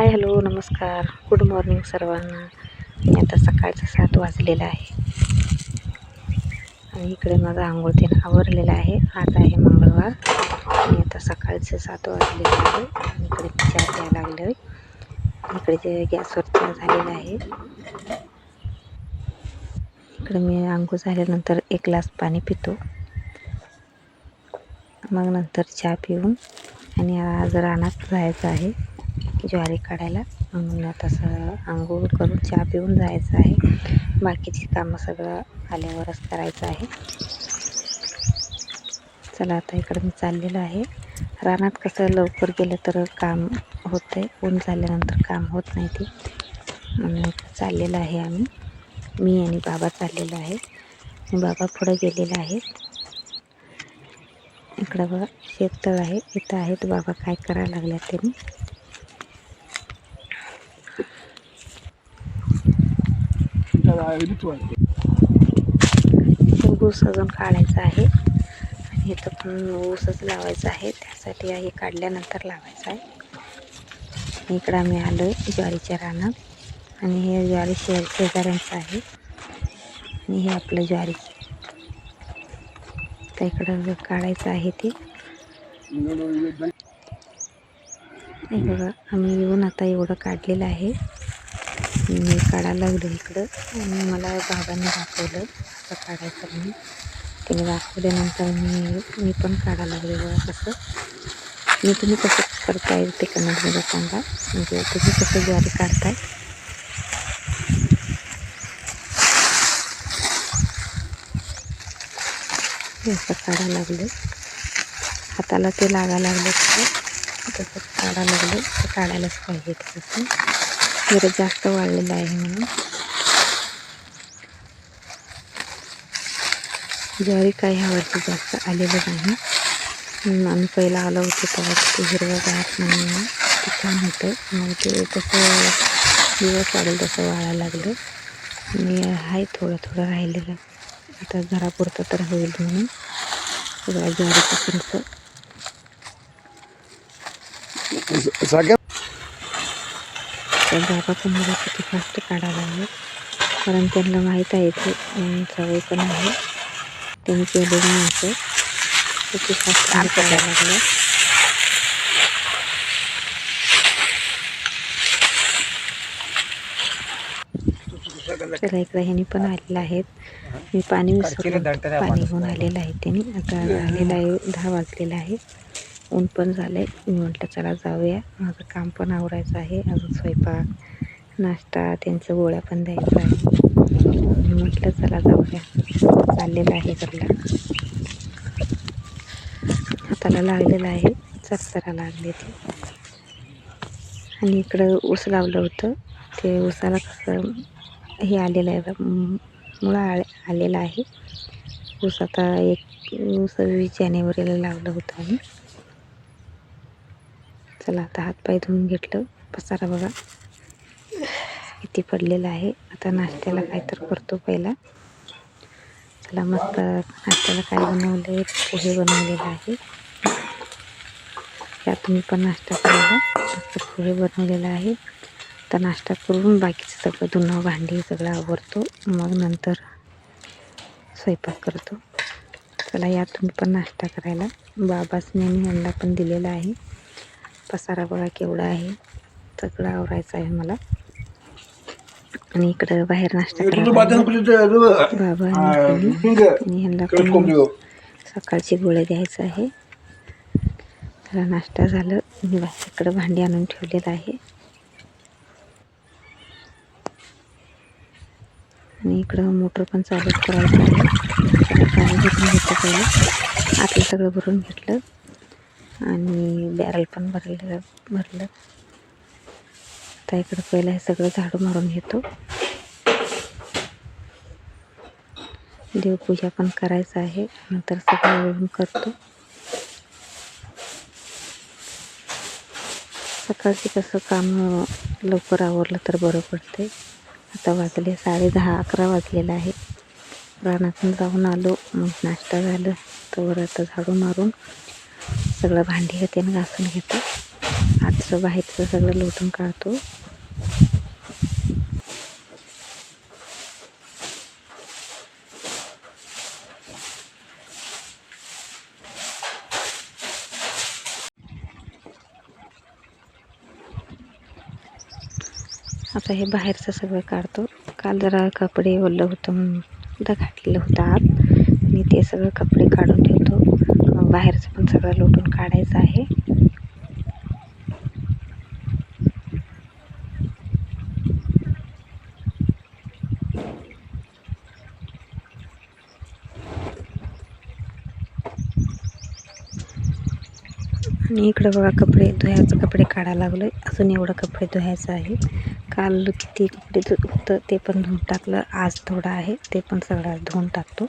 हाय hello नमस्कार. Good morning सर्वांना. मी आता सकाळचं सात वाजलेलं आहे. आणि इकडे माझा आंघोळ ते आवरलेला आहे. आज आहे मंगळवार. आणि आता सकाळचे सात वाजलेले आहे. आणि इकडे चहा द्यायला लागले आहे इकडे जे गॅसवर चहा झालेला आहे. इकडे मी आंघोळ झाल्यानंतर एक ग्लास पाणी पितो. मग नंतर चहा पिऊन. आणि आज रानात जायचं आहे. ज्वारी काढायला. म्हणून तसं आंघोळ करून चहा पिऊन जायचं आहे. बाकीची कामं सगळं आल्यावरच करायचं आहे. चला आता इकडं मी चाललेलं आहे. रानात कसं लवकर गेलं तर काम होतं आहे ऊन झाल्यानंतर काम होत नाही ते. म्हणून चाललेलं आहे आम्ही. मी आणि बाबा चाललेलो आहे. बाबा पुढं गेलेला आहे इकडं बघा शेततळ आहे. इथं आहेत बाबा. काय करायला लागल्या त्यांनी ऊस अजून काढायचा आहे. आणि इथं पण ऊसच लावायचा आहे. त्यासाठी हे काढल्यानंतर लावायचं आहे. इकडं आम्ही आलो आहे ज्वारीच्या रानात. आणि हे ज्वारी शेर शेजाऱ्यांचं आहे. आणि हे आपलं ज्वारी. तर इकडं काढायचं आहे ते. हे बघा आम्ही येऊन आता एवढं काढलेलं आहे. मी काढायला लागलो इकडं. आणि मला बाबांनी दाखवलं कसं काढायचं म्हणून. त्याने दाखवल्यानंतर मी मी पण काढायला लागले बघा कसं. मी तुम्ही कसं करताय ते कमेंटमध्ये सांगा. म्हणजे तुम्ही कसं ज्वारी काढताय. असं काढायला लागलं. हाताला ते लागायला लागलं तसं. तसं काढायला लागलं. ते काढायलाच पाहिजे तसं. जरा जास्त वाढलेलं आहे म्हणून. ज्वारी काही ह्या वर्षी जास्त आलेलं नाही. आम्ही पहिला आलो होतो तेव्हा ते हिरवं गार म्हणून. ते छान होतं. मग ते तसं दिवस वाढेल तसं वाळायला लागलं. आणि आहे थोडं थोडं राहिलेलं. आता घरापुरतं तर होईल म्हणून. सगळ्या ज्वारीचं खर्च तर बाबा पण मला किती फास्ट काढायला लागले कारण त्यांना माहीत आहे ते सवय पण आहे. त्यांनी केलेलं नव्हतं. किती फास्ट काढायला लागलं. चला इकडे ह्यांनी पण आलेलं आहेत. मी पाणी विसरलो पाणी घेऊन आलेलं आहे त्यांनी. आता आलेलं आहे दहा वाजलेलं आहे. ऊन पण झालं आहे मी म्हटलं चला जाऊया. माझं काम पण आवरायचं आहे. अजून स्वयंपाक नाश्ता त्यांचं गोळ्या पण द्यायचा आहे. मी म्हटलं चला जाऊया. चाललेलं आहे घरला. हाताला लागलेलं आहे. चरचरा लागले ते आणि इकडं ऊस लावलं होतं. ते ऊसाला कसं हे आलेलं आहे मुळा आले आलेला आहे. ऊस आता एक ऊस जानेवारीला लावलं होतं आम्ही. चला आता हातपाय धुवून घेतलं. पसारा बघा. किती पडलेला आहे. आता नाश्त्याला काय तर करतो पहिला. चला मस्त नाश्त्याला काय बनवलं आहे पोहे बनवलेलं आहे. या तुम्ही पण नाश्ता करायला मस्त पोहे बनवलेला आहे. आता नाश्ता करून बाकीचं सगळं धुणं भांडी सगळं आवरतो. मग नंतर स्वयंपाक करतो. चला या तुम्ही पण नाश्ता करायला. बाबासने मी यांना पण दिलेला आहे. पसारा बघा केवढा आहे सगळं आवरायचं आहे मला. आणि इकडं बाहेर नाश्ता बाबा पण सकाळची गोळ्या द्यायचं आहे. त्याला नाश्ता झालं. मी इकडं भांडी आणून ठेवलेलं आहे. आणि इकडं मोटर पण चालू करायचं आहे. आता पाणी भरून घेतलं पहिलं. आतलं सगळं भरून घेतलं. आणि बॅरल पण भरलेलं भरलं. आता इकडं पहिलं हे सगळं झाडू मारून घेतो. देवपूजा पण करायचं आहे. नंतर सगळं मिळून करतो. सकाळची कसं काम लवकर आवरलं तर बरं पडते आता वाजले साडे दहा अकरा वाजलेलं आहे. रानातून जाऊन आलो मग नाश्ता झालं. तर आता झाडू मारून सगळं भांडी त्यानं घासून घेतो. आजचं बाहेरचं सगळं लोटून काढतो. आता हे बाहेरचं सगळं काढतो. काल जरा कपडे ओलं होतं म्हणून घातलेलं होतं आत. आणि ते सगळं कपडे काढून ठेवतो. बाहेरचं पण सगळं लोटून काढायचं आहे. आणि इकडं बघा कपडे धुयाचं कपडे काढायला लागलो आहे अजून एवढं कपडे धुवायचं आहे. काल किती कपडे धुतं होतं ते पण धुवून टाकलं. आज थोडं आहे. ते पण सगळं धुवून टाकतो.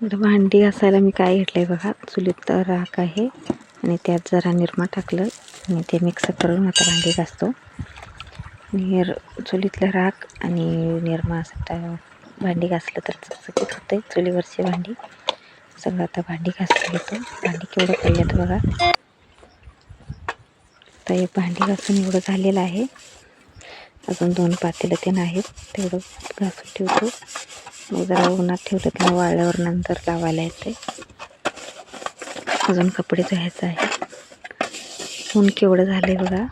तर भांडी घासायला मी काय घेतलं आहे बघा. चुलीत राख आहे. आणि त्यात जरा निरमा टाकलं. आणि ते मिक्स करून आता भांडी घासतो. निर चुलीतलं राख आणि निरमा असं टा- भांडी घासलं तर चकचकीत होतं. आहे चुलीवरची भांडी. सगळं आता भांडी घासून घेतो. भांडी केवढं पडल्यात बघा. आता हे भांडी घासून एवढं झालेलं आहे. अजून दोन पातेलं ते आहेत तेवढं घासून ठेवतो. मग जरा उन्हात ठेवलं किंवा वाळल्यावर नंतर लावायला येते अजून कपडे धुवायचं आहे ऊन केवढं झालंय बघा.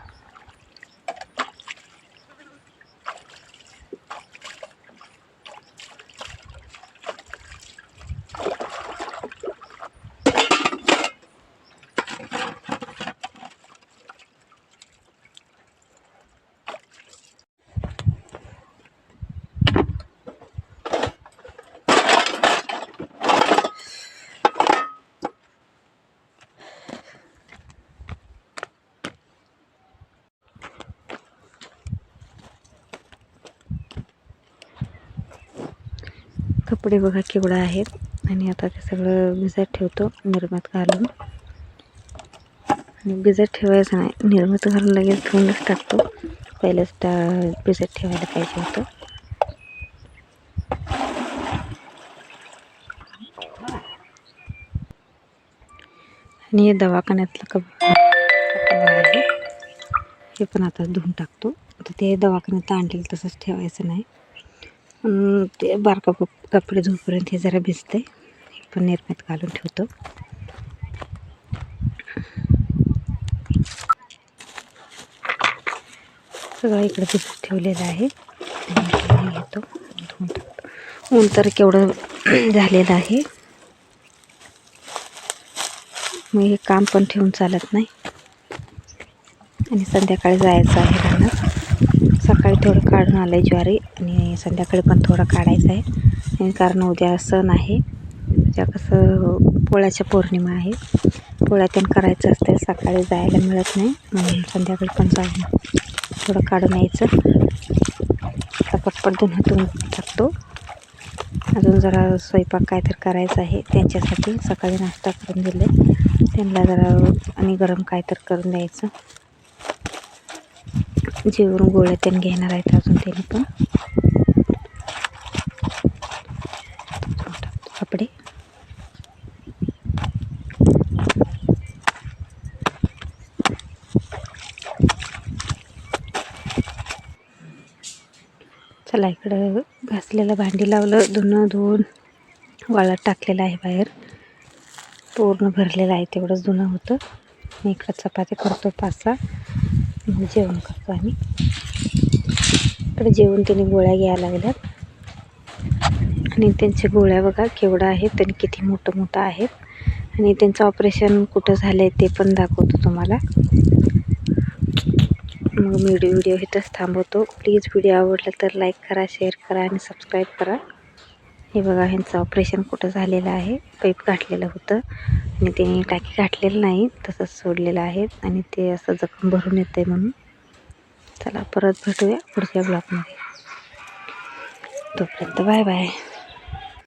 कपडे बघा केवढं आहेत. आणि आता ते सगळं भिजत ठेवतो निर्मात घालून. आणि भिजत ठेवायचं नाही निर्मात घालून लगेच धुवूनच टाकतो. पहिलेच त्या भिजत ठेवायला पाहिजे होतं. आणि हे दवाखान्यातलं कप आहे हे पण आता धुवून टाकतो. आता ते दवाखान्यात आणलेलं तसंच ठेवायचं नाही. ते बारका कपडे धुवपर्यंत हे जरा भिजते हे पण निर्मित घालून ठेवतो. सगळं इकडे भिजत ठेवलेलं आहे. येतो धुवून ऊन तर केवढं झालेलं आहे. मग हे काम पण ठेवून चालत नाही. आणि संध्याकाळी जायचं आहे रानात. सकाळी थोडं काढून आलं आहे ज्वारी आणि संध्याकाळी पण थोडं काढायचं आहे. कारण उद्या सण आहे. उद्या कसं पोळ्याच्या पौर्णिमा आहे. पोळ्या त्यानं करायचं असते सकाळी जायला मिळत नाही. म्हणून संध्याकाळी पण जाऊन थोडं काढून यायचं. आता पटपट धुण्यातून टाकतो. अजून जरा स्वयंपाक काय तर करायचा आहे त्यांच्यासाठी. सकाळी नाश्ता करून दिले त्यांना जरा आणि गरम काय तर करून द्यायचं. जेवरून गोळ्या त्यांनी घेणार आहेत अजून त्यांनी पण. कपडे. चला इकडं घासलेलं भांडी लावलं. धुणं धुवून वाळत टाकलेलं आहे बाहेर. पूर्ण भरलेलं आहे तेवढंच धुणं होतं. मी इकडं चपाती करतो पाच सहा जेवण करतो आम्ही. इकडे जेवण त्यांनी गोळ्या घ्यायला लागल्यात. आणि त्यांच्या गोळ्या बघा केवढा आहेत त्यांनी किती मोठं मोठं आहेत. आणि त्यांचं ऑपरेशन कुठं झालं आहे ते पण दाखवतो तुम्हाला. मग मी व्हिडिओ व्हिडिओ इथंच थांबवतो. प्लीज व्हिडिओ आवडला तर लाईक करा शेअर करा आणि सबस्क्राईब करा. हे बघा ह्यांचं ऑपरेशन कुठं झालेलं आहे? पाईप गाठलेलं होतं आणि ते टाकी गाठलेलं नाही तसंच सोडलेलं आहे आणि ते असं जखम भरून येतं आहे म्हणून. चला परत भेटूया पुढच्या ब्लॉगमध्ये तोपर्यंत बाय बाय.